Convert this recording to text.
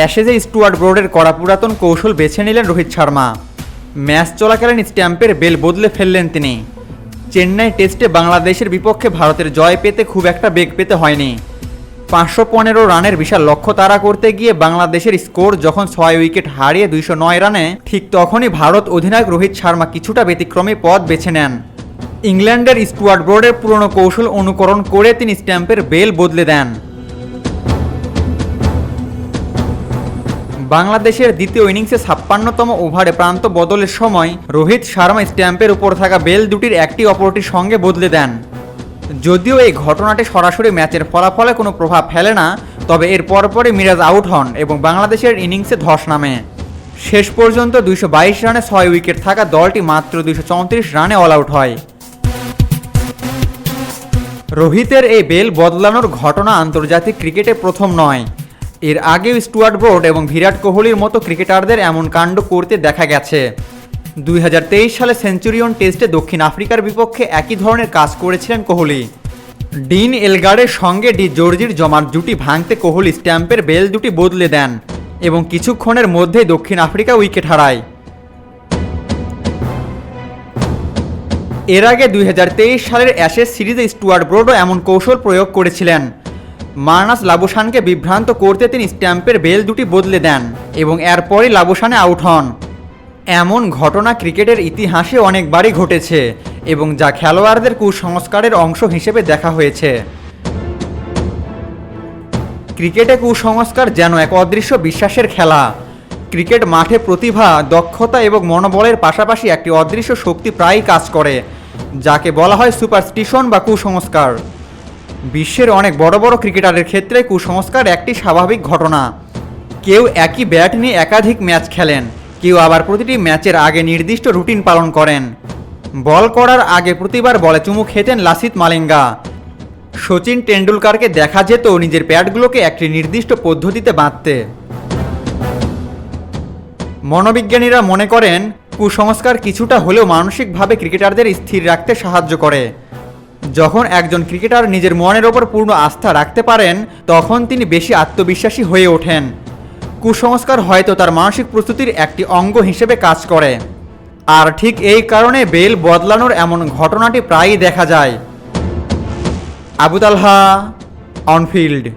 অ্যাশেজে Stewart ব্রোডের করা পুরাতন কৌশল বেছে নিলেন রোহিত শর্মা। ম্যাচ চলাকালীন স্ট্যাম্পের বেল বদলে ফেললেন তিনি। চেন্নাই টেস্টে বাংলাদেশের বিপক্ষে ভারতের জয় পেতে খুব একটা বেগ পেতে হয়নি। পাঁচশো পনেরো রানের বিশাল লক্ষ্য তাড়া করতে গিয়ে বাংলাদেশের স্কোর যখন ছয় উইকেট হারিয়ে দুইশো নয় রানে, ঠিক তখনই ভারত অধিনায়ক রোহিত শর্মা কিছুটা ব্যতিক্রমী পথ বেছে নেন। ইংল্যান্ডের স্টুয়ার্ট ব্রোডের পুরনো কৌশল অনুকরণ করে তিনি স্ট্যাম্পের বেল বদলে দেন। বাংলাদেশের দ্বিতীয় ইনিংসে ছাপ্পান্নতম ওভারে প্রান্ত বদলের সময় রোহিত শর্মা স্ট্যাম্পের উপর থাকা বেল দুটির একটি অপরটির সঙ্গে বদলে দেন। যদিও এই ঘটনাটি সরাসরি ম্যাচের ফলাফলে কোনো প্রভাব ফেলে না, তবে এর পরপরই মিরাজ আউট হন এবং বাংলাদেশের ইনিংসে ধস নামে। শেষ পর্যন্ত দুইশো বাইশ রানে ছয় উইকেট থাকা দলটি মাত্র দুইশো চৌত্রিশ রানে অল আউট হয়। রোহিতের এই বেল বদলানোর ঘটনা আন্তর্জাতিক ক্রিকেটে প্রথম নয়। এর আগেও স্টুয়ার্ট ব্রোড এবং বিরাট কোহলির মতো ক্রিকেটারদের এমন কাণ্ড করতে দেখা গেছে। দুই সালে সেঞ্চুরিয়ন টেস্টে দক্ষিণ আফ্রিকার বিপক্ষে একই ধরনের কাজ করেছিলেন কোহলি। ডিন এলগার্ডের সঙ্গে ডি জর্জির জমার জুটি ভাঙতে কোহলি স্ট্যাম্পের বেল দুটি বদলে দেন এবং কিছুক্ষণের মধ্যেই দক্ষিণ আফ্রিকা উইকেট হারায়। এর আগে দুই হাজার তেইশ সালের অ্যাশেজ সিরিজে স্টুয়ার্ট ব্রোডও এমন কৌশল প্রয়োগ করেছিলেন। মার্নাস লাবুসানকে বিভ্রান্ত করতে তিনি স্ট্যাম্পের বেল দুটি বদলে দেন এবং এরপরই লাবুসানে আউট হন। এমন ঘটনা ক্রিকেটের ইতিহাসে অনেকবারই ঘটেছে এবং যা খেলোয়াড়দের কুসংস্কারের অংশ হিসেবে দেখা হয়েছে। ক্রিকেটে কুসংস্কার যেন এক অদৃশ্য বিশ্বাসের খেলা। ক্রিকেট মাঠে প্রতিভা, দক্ষতা এবং মনোবলের পাশাপাশি একটি অদৃশ্য শক্তি প্রায়ই কাজ করে, যাকে বলা হয় সুপারস্টিশন বা কুসংস্কার। বিশ্বের অনেক বড় বড় ক্রিকেটারের ক্ষেত্রে কুসংস্কার একটি স্বাভাবিক ঘটনা। কেউ একই ব্যাট নিয়ে একাধিক ম্যাচ খেলেন, কেউ আবার প্রতিটি ম্যাচের আগে নির্দিষ্ট রুটিন পালন করেন। বল করার আগে প্রতিবার বলে চুমু খেতেন লাসিত মালিঙ্গা। সচিন টেন্ডুলকারকে দেখা যেত নিজের প্যাডগুলোকে একটি নির্দিষ্ট পদ্ধতিতে বাঁধতে। মনোবিজ্ঞানীরা মনে করেন, কুসংস্কার কিছুটা হলেও মানসিকভাবে ক্রিকেটারদের স্থির রাখতে সাহায্য করে। যখন একজন ক্রিকেটার নিজের মনের ওপর পূর্ণ আস্থা রাখতে পারেন, তখন তিনি বেশি আত্মবিশ্বাসী হয়ে ওঠেন। কুসংস্কার হয়তো তার মানসিক প্রস্তুতির একটি অঙ্গ হিসেবে কাজ করে। আর ঠিক এই কারণে বেল বদলানোর এমন ঘটনাটি প্রায়ই দেখা যায়। Abu Talha, on field.